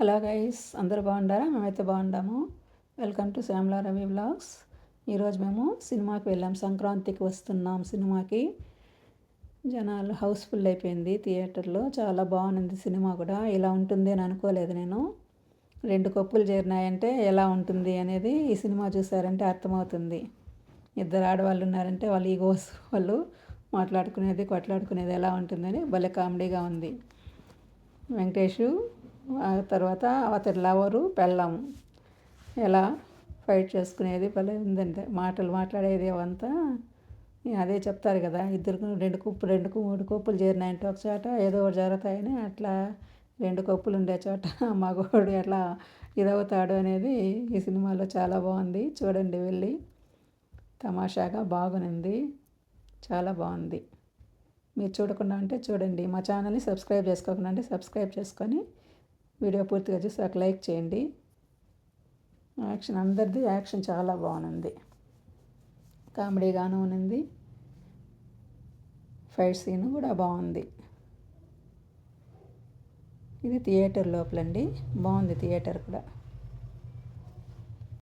Hello guys అందరూ బాగుండారా? మేమైతే బాగుండాము. Welcome to Shyamala Ravi vlogs. ఈరోజు మేము సినిమాకి వెళ్ళాం. సంక్రాంతికి వస్తున్నాం సినిమాకి. జనాలు హౌస్ఫుల్ అయిపోయింది థియేటర్లో. చాలా బాగుంది సినిమా కూడా. ఇలా ఉంటుంది అని అనుకోలేదు నేను. రెండు కప్పులు చేరినాయంటే ఎలా ఉంటుంది అనేది ఈ సినిమా చూసారంటే అర్థమవుతుంది. ఇద్దరు ఆడవాళ్ళు ఉన్నారంటే వాళ్ళు ఈగోస్ వాళ్ళు మాట్లాడుకునేది కొట్లాడుకునేది ఎలా ఉంటుందని భలే కామెడీగా ఉంది. వెంకటేషు ఆ తర్వాత అతడి లవరు పెళ్ళాము ఎలా? ఫైట్ చేసుకునేది భలే ఉందంటే మాటలు మాట్లాడేది అవంతా. అదే చెప్తారు కదా ఇద్దరు రెండు కుప్పు రెండు మూడు కుప్పులు చేరినాయంటే ఒక చోట ఏదో ఒకటి జరుగుతాయని అట్లా రెండు కప్పులు ఉండే చోట మగవాడు ఎట్లా ఇదవుతాడు అనేది ఈ సినిమాలో చాలా బాగుంది. చూడండి వెళ్ళి. తమాషాగా బాగునింది. చాలా బాగుంది. మీరు చూడకుండా అంటే చూడండి. మా ఛానల్ని సబ్స్క్రైబ్ చేసుకోకుండా అంటే సబ్స్క్రైబ్ చేసుకొని వీడియో పూర్తిగా చూసి ఒక లైక్ చేయండి. యాక్షన్ అందరిది యాక్షన్ చాలా బాగుంది. కామెడీగాను ఉంది ఫైట్ సీన్ కూడా బాగుంది. ఇది థియేటర్ లోపలండి. బాగుంది థియేటర్ కూడా.